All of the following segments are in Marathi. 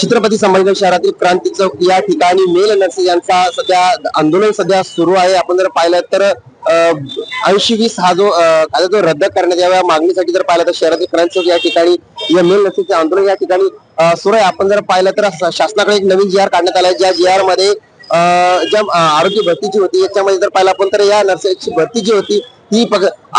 छत्रपती संभाजीनगर शहरातील क्रांती चौक या ठिकाणी मेल नर्सिंग यांचा सध्या आंदोलन सध्या सुरू आहे. आपण जर पाहिलं तर ऐंशी वीस हा जो आता जो रद्द करण्यात यावा या मागणीसाठी जर पाहिलं तर शहरातील क्रांती चौक या ठिकाणी या मेल नर्सिंगचे आंदोलन या ठिकाणी सुरू आहे. आपण जर पाहिलं तर शासनाकडे एक नवीन जी आर काढण्यात आला आहे ज्या जी आरमध्ये ज्या आरोग्य भरती जी होती याच्यामध्ये जर पाहिलं आपण तर या नर्सिंगची भरती जी होती ती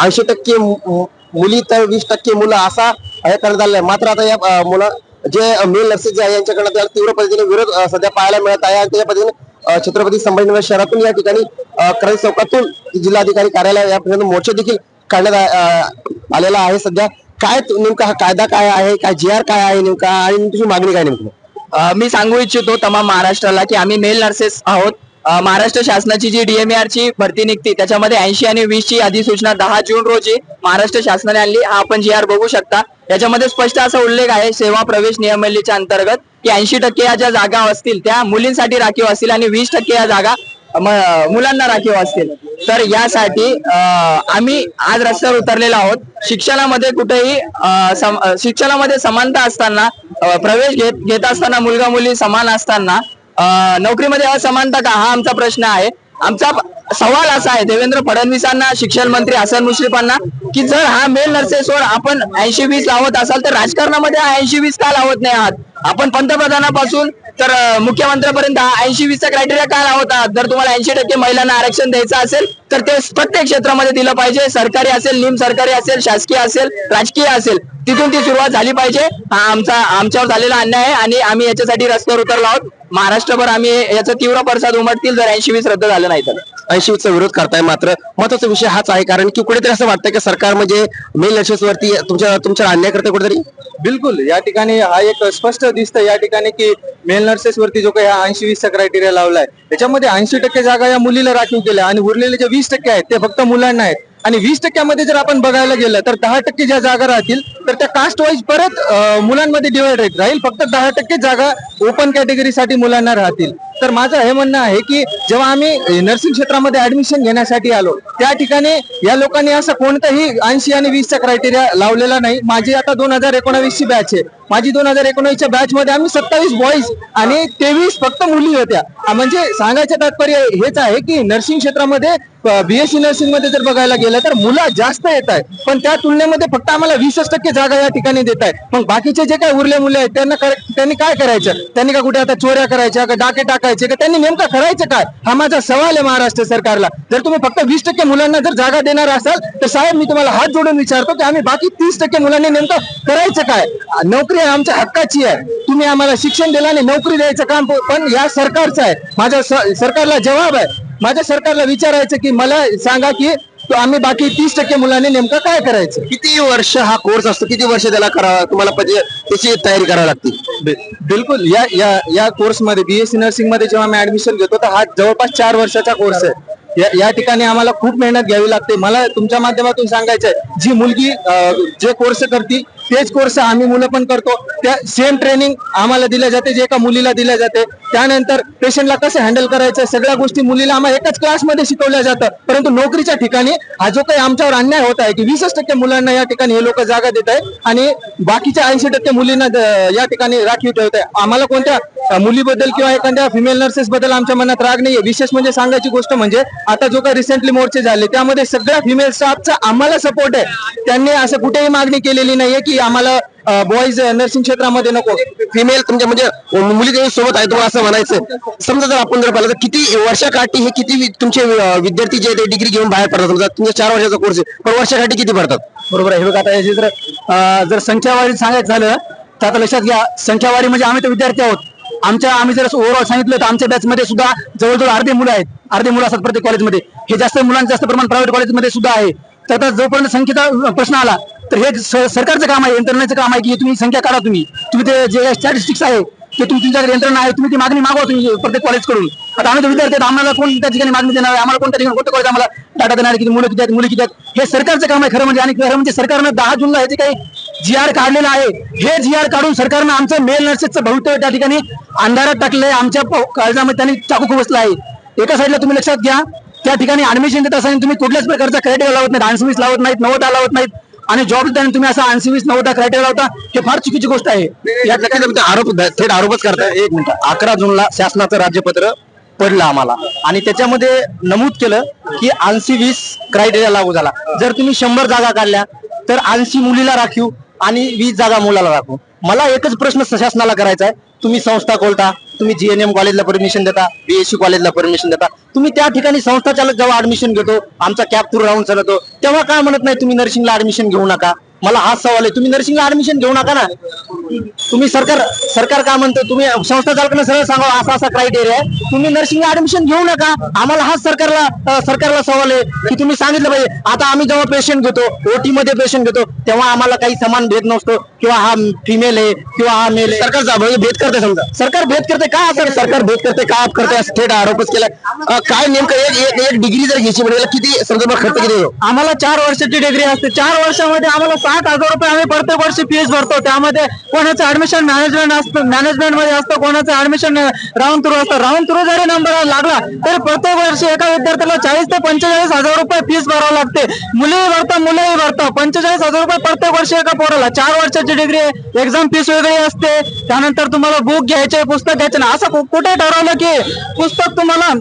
ऐंशी टक्के मु- मुली तर वीस टक्के मुलं असा हे करण्यात आलेला आहे. मात्र आता या मुलं जे मेल नर्सेस जे आहे यांच्याकडनं त्याला तीव्र पद्धतीने विरोध सध्या पाहायला मिळत आहे. आणि त्या पद्धतीने छत्रपती संभाजीनगर शहरातून या ठिकाणी अं, क्रांती चौकातून जिल्हाधिकारी कार्यालय या यापर्यंत मोर्चा देखील काढण्यात आलेला आहे सध्या. काय नेमका हा कायदा काय आहे? काय जी आर काय आहे नेमका? आणि तुझी मागणी काय नेमकी? मी सांगू इच्छितो तमाम महाराष्ट्राला की आम्ही मेल नर्सेस आहोत. महाराष्ट्र शासनाची जी डीएमआर ची भरती निघते त्याच्यामध्ये ऐंशी आणि वीस ची अधिसूचना दहा जून रोजी महाराष्ट्र शासनाने आणली. हा आपण जी आर बघू शकता. याच्यामध्ये स्पष्ट असा उल्लेख आहे सेवा प्रवेश नियमावलीच्या अंतर्गत की ऐंशी टक्के या ज्या जागा असतील त्या मुलींसाठी राखीव असतील आणि वीस टक्के या जागा मुलांना राखीव असतील. तर यासाठी आम्ही आज रस्त्यावर उतरलेलो आहोत. शिक्षणामध्ये कुठेही सम- शिक्षणामध्ये समानता असताना प्रवेश घेत घेत असताना मुलगा मुली समान असताना नोकरीमध्ये असमानता का? हा आमचा प्रश्न आहे. आमचा सवाल असा आहे देवेंद्र फडणवीसांना शिक्षण मंत्री हसन मुश्रीफांना की जर हा मेल नर्सेसवर आपण ऐंशी वीस लावत असाल तर राजकारणामध्ये हा ऐंशी वीस का लावत नाही आहात? आपण पंतप्रधानापासून तर मुख्यमंत्र्यापर्यंत हा ऐंशी वीसचा क्रायटेरिया का लावत आहात? जर तुम्हाला ऐंशी टक्के महिलांना आरक्षण द्यायचं असेल तर ते प्रत्येक क्षेत्रामध्ये दिलं पाहिजे. सरकारी असेल निम सरकारी असेल शासकीय असेल राजकीय असेल. तिथून ती सुरुवात झाली पाहिजे. हा आमचा आमच्यावर झालेला अन्याय आहे आणि आम्ही याच्यासाठी रस्त्यावर उतरलो आहोत. महाराष्ट्रभर आम्ही याचा तीव्र पडसाद उमटतील जर ऐंशी वीस रद्द झालं नाही तर. ऐंशी चा विरोध करताय मात्र. महत्त्वाचा विषय हाच आहे कारण की कुठेतरी असं वाटतं की सरकार म्हणजे मेल नर्सेस वरती तुमच्या तुमच्या अन्याय करते कुठेतरी? बिलकुल. या ठिकाणी हा एक स्पष्ट दिसतं या ठिकाणी की मेल नर्सेस वरती जो काही हा ऐंशी वीसचा क्रायटेरिया लावलाय. त्याच्यामध्ये ऐंशी टक्के जागा या मुलीला राखीव केल्या आणि उरलेले जे वीस टक्के आहेत ते फक्त मुलांना आहेत. आणि वीस टक्क्यामध्ये जर आपण बघायला गेलं तर दहा टक्के ज्या जागा राहतील तर त्या कास्ट वाईज परत मुलांमध्ये डिवाइड राहील. फक्त दहा टक्के जागा ओपन कॅटेगरीसाठी मुलांना राहतील. तर माझं हे म्हणणं आहे की जेव्हा आम्ही नर्सिंग क्षेत्रामध्ये ऍडमिशन घेण्यासाठी आलो त्या ठिकाणी या लोकांनी असं कोणताही ऐंशी आणि वीसचा क्रायटेरिया लावलेला नाही. माझी आता दोन हजार एकोणावीस ची बॅच आहे. माझी दोन हजार एकोणीसच्या बॅच मध्ये आम्ही सत्तावीस बॉईज आणि तेवीस फक्त मुली होत्या. म्हणजे सांगायचं तात्पर्य हेच आहे की नर्सिंग क्षेत्रामध्ये बीएससी नर्सिंगमध्ये जर बघायला गेलं तर मुलं जास्त येत आहेत. पण त्या तुलनेमध्ये फक्त आम्हाला वीसच टक्के जागा या ठिकाणी देत आहे मग बाकीचे जे काही उरले मुले आहेत त्यांना त्यांनी काय करायचं? त्यांनी का कुठे आता चोऱ्या करायच्या का डाके टाकायचे का त्यांनी नेमकं करायचं काय? हा माझा सवाल आहे महाराष्ट्र सरकारला. जर तुम्ही फक्त वीस टक्के मुलांना जर जागा देणार असाल तर साहेब मी तुम्हाला हात जोडून विचारतो की आम्ही बाकी तीस टक्के मुलांनी नेमकं करायचं काय? नोकरी आमच्या हक्काची आहे. तुम्ही आम्हाला शिक्षण दिलं आणि नोकरी द्यायचं काम पण या सरकारचं आहे. माझ्या सरकारला जबाब आहे. माझ्या सरकारला विचारायचं की मला सांगा की तो आम्ही बाकी तीस टक्के मुलांनी नेमकं काय करायचं? किती वर्ष हा कोर्स असतो? किती वर्ष त्याला करावा तुम्हाला म्हणजे त्याची तयारी करावी लागते? बिलकुल. या या या कोर्समध्ये बीएससी नर्सिंगमध्ये जेव्हा आम्ही ऍडमिशन घेतो तर हा जवळपास चार वर्षाचा कोर्स आहे. या या ठिकाणी आम्हाला खूप मेहनत घ्यावी लागते. मला तुमच्या माध्यमातून सांगायचं आहे जी मुलगी जे कोर्स करती तेच कोर्स आम्ही मुलं पण करतो. त्या सेम ट्रेनिंग आम्हाला दिल्या जाते जे एका मुलीला दिल्या जाते. त्यानंतर पेशंटला कसं हँडल करायचं सगळ्या गोष्टी मुलीला आम्हाला एकाच क्लासमध्ये शिकवल्या जातं परंतु नोकरीच्या ठिकाणी हा जो काही आमच्यावर अन्याय होत आहे की वीसच टक्के मुलांना या ठिकाणी हे लोक जागा देत आहे आणि बाकीच्या ऐंशी टक्के मुलींना या ठिकाणी राखीव ठेवत आहे आम्हाला कोणत्या मुलीबद्दल किंवा एखाद्या फिमेल नर्सेस बद्दल आमच्या मनात राग नाहीये. विशेष म्हणजे सांगायची गोष्ट म्हणजे आता जो काही रिसेंटली मोर्चे झाले त्यामध्ये सगळ्या फिमेल स्टाफचा आम्हाला सपोर्ट आहे. त्यांनी असं कुठेही मागणी केलेली नाहीये की आम्हाला बॉईज नर्सिंग क्षेत्रामध्ये नको. फिमेल तुमच्या म्हणजे मुली त्यांच्यासोबत आहे तुम्हाला असं म्हणायचं. समजा जर आपण जर पाहिलं तर किती वर्षाकाठी हे किती तुमचे विद्यार्थी जे ते डिग्री घेऊन बाहेर पडतात. समजा तुमचा चार वर्षाचा कोर्स आहे पण वर्षाकाठी किती पडतात? बरोबर आहे. हे बघा आता याची जर जर संख्यावारी सांगायचं झालं तर आता लक्षात घ्या संख्यावारी म्हणजे आम्ही तर विद्यार्थी आहोत. आमच्या आम्ही जर ओव्हरऑल सांगितलं तर आमच्या बॅच मध्ये सुद्धा जवळजवळ अर्धे मुलं आहेत. अर्धे मुलं असतात प्रत्येक कॉलेजमध्ये हे जास्त मुलांचं जास्त प्रमाण प्रायव्हेट कॉलेजमध्ये सुद्धा आहे. तर आता जोपर्यंत संख्येचा प्रश्न आला तर हे सरकारचं काम आहे यंत्रणेचं काम आहे की तुम्ही संख्या काढा तुम्ही. तुम्ही ते जे स्टॅटिस्टिक्स आहे ते तुम्ही तुमच्याकडे यंत्रणा आहे तुम्ही ती मागणी मागवा तुम्ही प्रत्येक कॉलेजकडून आता आम्ही तर विद्यार्थी आम्हाला कोण त्या ठिकाणी मागणी देणार आहे? आम्हाला कोणत्या ठिकाणी कोणतं कॉलेज आम्हाला डाटा देणार किती मुलं किती आहेत मुली किती आहेत? हे सरकारचं काम आहे खरं म्हणजे. आणि खरं म्हणजे सरकारनं दहा जूनला ह्याचे काही जी आर काढलेलं आहे हे जी आर काढून सरकारनं आमचं मेल नर्सेसचं भवितव्य त्या ठिकाणी अंधारात टाकलंय. आमच्या प- काळजामध्ये त्यांनी चाकू बसला आहे. एका साईडला तुम्ही लक्षात घ्या त्या ठिकाणी ऍडमिशन देत असताना तुम्ही कुठल्याच प्रकारचा क्रायटेरिया लावत नाही डान्स लावत नाहीत नवता लावत नाहीत. आणि जॉब देताना तुम्ही असा ऐंशी वीस नव्वदा क्रायटेरिया होता हे फार चुकीची गोष्ट आहे. या ठिकाणी तुम्ही आरोप थेट आरोपच करताय एक मिनिट. अकरा जूनला शासनाचं राज्यपत्र पडलं आम्हाला. आणि त्याच्यामध्ये नमूद केलं की ऐंशी वीस क्रायटेरिया लागू झाला. जर तुम्ही शंभर जागा काढल्या तर ऐंशी मुलीला राखीव आणि वीस जागा मुलाला राखू मला एकच प्रश्न शासनाला करायचा आहे. तुम्ही संस्था खोलता तुम्ही जीएनएम कॉलेजला परमिशन देता बीएससी कॉलेजला परमिशन देता. तुम्ही त्या ठिकाणी संस्था चालक जेव्हा ऍडमिशन घेतो आमचा कॅप थ्रू राहून चालतो तेव्हा काय म्हणत नाही तुम्ही नर्सिंगला ऍडमिशन घेऊ नका. मला हाच सवाल आहे तुम्ही नर्सिंगला ऍडमिशन घेऊ नका ना. तुम्ही सरकार सरकार काय म्हणतो? तुम्ही संस्था चालकांना सरळ सांगा असा असा क्रायटेरिया आहे. तुम्ही नर्सिंगला ऍडमिशन घेऊ नका. आम्हाला हाच सरकारला सरकारला सवाल आहे की तुम्ही सांगितलं पाहिजे. आता आम्ही जेव्हा पेशंट घेतो ओटी मध्ये पेशंट घेतो तेव्हा आम्हाला काही समान भेद नसतो किंवा हा फिमेल आहे किंवा हा मेल आहे. सरकार म्हणजे भेद करते समजा. सरकार भेद करते का? असं सरकार भेद करते का? आप करते थेट आरोपच केलाय अं, काय नेमकं एक एक डिग्री जर घ्यायची म्हणजे किती समजा खर्च किती आम्हाला चार वर्षाची डिग्री असते. चार वर्षामध्ये आम्हाला साठ हजार रुपये आम्ही प्रत्येक वर्षी फीस भरतो. त्यामध्ये कोणाचं ऍडमिशन मॅनेजमेंट असतं मॅनेजमेंटमध्ये असतं कोणाचं ऍडमिशन राऊंड थ्रू असतं. राऊंड थ्रू जरी नंबर लागला तरी प्रत्येक वर्षी एका विद्यार्थ्याला चाळीस ते पंचेचाळीस हजार रुपये फीस भरावं लागते. मुलीही भरतात मुलंही भरतात पंचेचाळीस हजार रुपये प्रत्येक वर्षी एका पोराला. चार वर्षाची डिग्री आहे एक्झाम फीस वेगळी असते. त्यानंतर तुम्हाला बुक घ्यायचे पुस्तक घ्यायचे ना. असं कुठे ठरवलं की पुस्तक तुम्हाला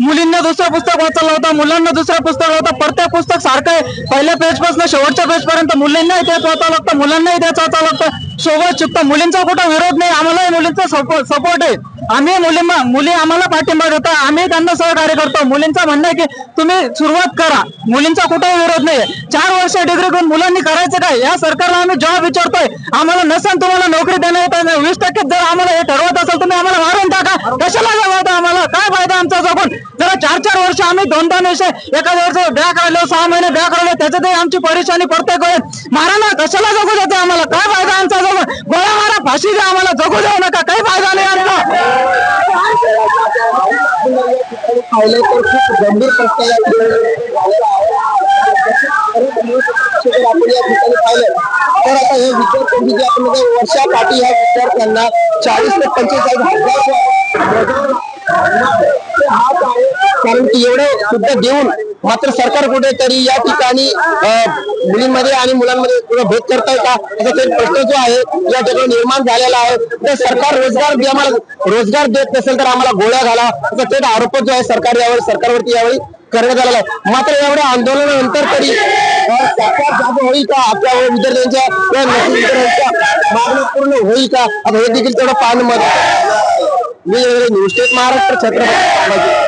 मुलींना दुसरं पुस्तक वाचायला होतं मुलांना दुसरं पुस्तक होतं प्रत्येक पुस्तक सारखं आहे. पहिल्या पेजपासून शेवटच्या पेज पर्यंत मुलींनाही तेच वाचावं लागतं मुलांनाही तेच वाचावं लागतं. सोबत चुकतं. मुलींचा कुठं विरोध नाही आम्हालाही मुलींचा सपोर्ट आहे. आम्ही मुली मुली आम्हाला पाठिंबा देतो आम्ही त्यांना सहकार्य करतो. मुलींचा म्हणणं आहे की तुम्ही सुरुवात करा. मुलींचा कुठंही विरोध नाही. चार वर्ष डिग्री करून मुलांनी करायचं काय? या सरकारला आम्ही जॉब विचारतोय. आम्हाला नसेल तुम्हाला नोकरी देणं वीस टक्के जर आम्हाला हे ठरवत असेल तुम्ही आम्हाला मारून टाका. कशाला जवळ आम्हाला? काय फायदा आमचा जगून? जरा चार चार वर्ष आम्ही दोन दोन वर्ष एखाद्या वर्ष बॅक राहिलो सहा महिने बॅक राहिलो त्याच्यातही आमची परेशानी प्रत्येक वेळेस मारा ना कशाला जगू देते आम्हाला? काय फायदा आमचा जगून गोळ्या मारा फाशी द्या आम्हाला जगू देऊ नका काही फायदा नाही आमचा पाहिलं तर खूप गंभीर प्रश्न या ठिकाणी झालेला आहे. जर आपण या ठिकाणी पाहिलं तर आता हे विद्यार्थ्यांची जी आपण म्हणतो वर्षाकाठी ह्या विद्यार्थ्यांना चाळीस ते पंचेचाळीस हजार हात आहे कारण की एवढे सुद्धा देऊन मात्र सरकार कुठेतरी या ठिकाणी मुलींमध्ये आणि मुलांमध्ये थोडं भेद करताय का? असा ते प्रश्न जो आहे या ठिकाणी निर्माण झालेला आहे. तर सरकार रोजगार आम्हाला रोजगार देत नसेल तर आम्हाला गोळ्या घाला असा थेट आरोप जो आहे सरकार यावेळी सरकारवरती यावेळी करण्यात आलेला आहे. मात्र एवढ्या आंदोलनानंतर तरी सरकार जागा होईल का? आपल्या विद्यार्थ्यांच्या किंवा विद्यार्थ्यांच्या मागणी पूर्ण होईल का? आता हे देखील तेवढं पाहणं मत मी न्यूज स्टेट महाराष्ट्र छत्रपती